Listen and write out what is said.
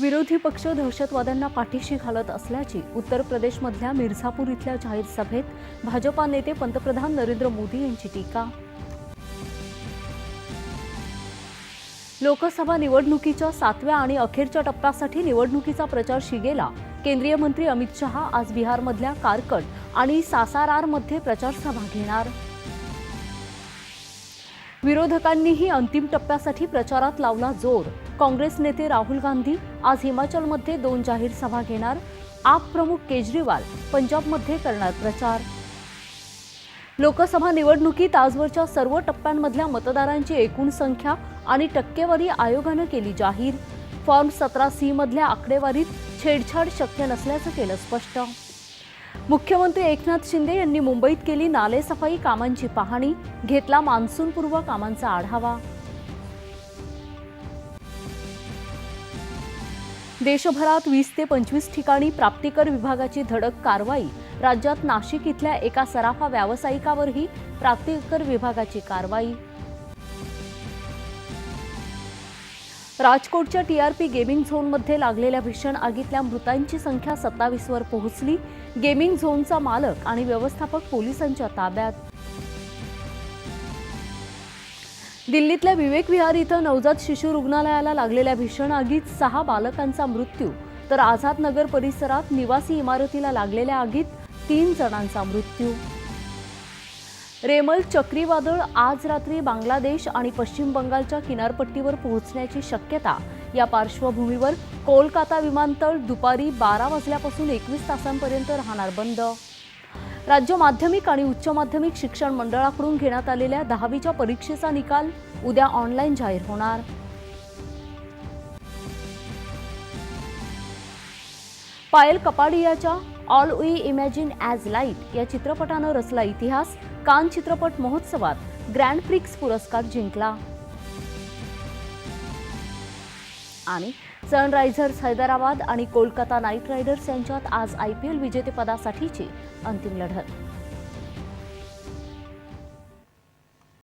विरोधी पक्ष दहशतवाद्यांना पाठीशी घालत असल्याची उत्तर प्रदेशमधल्या मिर्झापूर इथल्या जाहीर सभेत भाजपा नेते पंतप्रधान नरेंद्र मोदी यांची टीका. लोकसभा निवडणुकीच्या सातव्या आणि अखेरच्या टप्प्यासाठी निवडणुकीचा प्रचार शिगेला. केंद्रीय मंत्री अमित शहा आज बिहारमधल्या कारकट आणि सासारारमध्ये प्रचारसभा घेणार. विरोधकांनीही अंतिम टप्प्यासाठी प्रचारात लावला जोर. काँग्रेस नेते राहुल गांधी आज हिमाचलमध्ये दोन जाहीर सभा घेणार. आप प्रमुख केजरीवाल पंजाबमध्ये करणार प्रचार. लोकसभा निवडणुकीत आजवरच्या सर्व टप्प्यांमधल्या मतदारांची एकूण संख्या आणि टक्केवारी आयोगानं केली जाहीर. फॉर्म सतरा सी मधल्या आकडेवारीत छेडछाड शक्य नसल्याचं केलं स्पष्ट. मुख्यमंत्री एकनाथ शिंदे यांनी मुंबईत केली नालेसफाई कामांची पाहणी घेतला मान्सूनपूर्व कामांचा आढावा. देशभरात वीस ते पंचवीस ठिकाणी प्राप्तिकर विभागाची धडक कारवाई राज्यात नाशिक इथल्या एका सराफा व्यावसायिकावरही प्राप्तिकर विभागाची कारवाई. राजकोटच्या टी आर पी गेमिंग झोनमध्ये लागलेल्या भीषण आगीतल्या मृतांची संख्या सत्तावीसवर पोहोचली. गेमिंग झोनचा मालक आणि व्यवस्थापक पोलिसांच्या ताब्यात. दिल्लीतल्या विवेक विहार इथं नवजात शिशु रुग्णालयाला लागलेल्या भीषण आगीत सहा बालकांचा मृत्यू तर आझाद नगर परिसरात निवासी इमारतीला लागलेल्या आगीत तीन जणांचा मृत्यू. रेमल चक्रीवादळ आज रात्री बांगलादेश आणि पश्चिम बंगालच्या किनारपट्टीवर पोहोचण्याची शक्यता. या पार्श्वभूमीवर कोलकाता विमानतळ दुपारी बारा वाजल्यापासून एकवीस तासांपर्यंत राहणार बंद. राज्य माध्यमिक आणि उच्च माध्यमिक शिक्षण मंडळाकडून घेण्यात आलेल्या दहावीच्या परीक्षेचा निकाल उद्या ऑनलाईन जाहीर होणार. Payal कपाडियाच्या All We Imagine As Light या चित्रपटानं रचला इतिहास. कान चित्रपट महोत्सवात ग्रँड प्रिक्स पुरस्कार जिंकला. आणि सनरायझर्स हैदराबाद आणि कोलकाता नाईट रायडर्स यांच्यात आज आय पी एल विजेतेपदासाठीची अंतिम लढत.